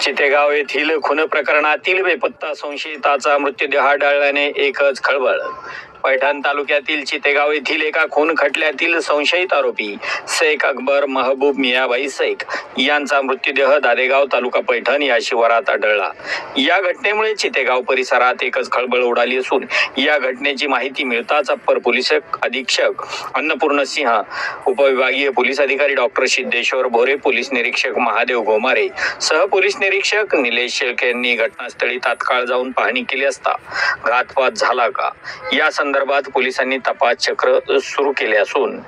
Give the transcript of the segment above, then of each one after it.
चितेगाव येथील खून प्रकरणातील बेपत्ता संशयिताचा मृतदेह आढळल्याने एकच खळबळ पैठण तालुक्यातील चितेगाव येथील एका खून खटल्यातील संशयित आरोपी शेख अकबर महबूब मियाबाई शेख यांचा मृत्यूदेह दादेगाव तालुका पैठण या शिवारात आढळला. या घटनेमुळे चितेगाव परिसरात एकच खळबळ उडाली असून या घटनेची माहिती मिळताच अप्पर पोलीस अधीक्षक अन्नपूर्ण सिंह उपविभागीय पोलीस अधिकारी डॉक्टर सिद्धेश्वर भोरे पोलीस निरीक्षक महादेव गोमारे सह पोलीस निरीक्षक निलेश शेळके यांनी घटनास्थळी तात्काळ जाऊन पाहणी केली असता घातपात झाला का? या संदर्भात संदर्भात पोलिसांनी तपास चक्र सुरू केले असून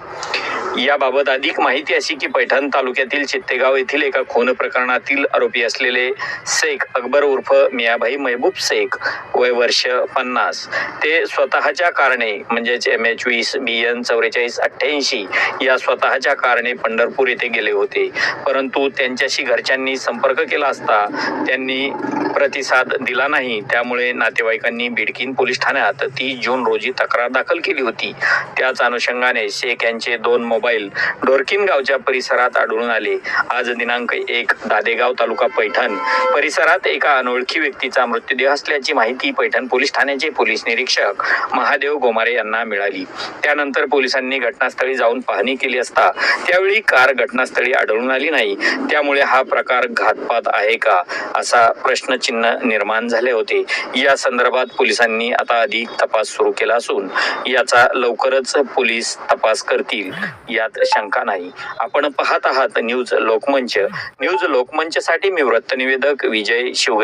याबाबत अधिक माहिती अशी की पैठण तालुक्यातील चित्तेगाव येथील एका खून प्रकरणातील आरोपी असलेले शेख अकबर उर्फ मियाभाई महबूब शेख वय वर्ष पन्नास. ते स्वतःच्या कारणे म्हणजेच एम एच वीस बी एन चौवेचाळीस अठ्ठ्याऐंशी या स्वतःच्या कारणे पंढरपूर येथे गेले होते. परंतु त्यांच्याशी घरच्यांनी संपर्क केला असता त्यांनी प्रतिसाद दिला नाही. त्यामुळे नातेवाईकांनी बिडकीन पोलीस ठाण्यात तीस जून रोजी तक्रार दाखल केली होती. त्याच अनुषंगाने शेख यांचे दोन मोबाईल. डोरकिन गावच्या परिसरात आढळून आले. आज दिनांक एक दादेगाव तालुका पैठण. परिसरात एका अनोळखी व्यक्तीचा मृत्यूदेह असल्याची माहिती पैठण पोलीस ठाण्याचे पोलीस निरीक्षक महादेव गोमारे यांना मिळाली. त्यानंतर पोलिसांनी घटनास्थळी जाऊन पाहणी केली असता त्यावेळी कार घटनास्थळी आढळून आली नाही. त्यामुळे हा प्रकार घातपात आहे का? असा प्रश्नचिन्ह निर्माण झाले होते. या संदर्भात पोलिसांनी आता अधिक तपास सुरू केला असून याचा लवकरच पोलीस तपास करतील. यात शंका नाही. आपण पाहत आहात न्यूज लोकमंच. न्यूज लोकमंचसाठी मी वृत्तनिवेदक विजय शिव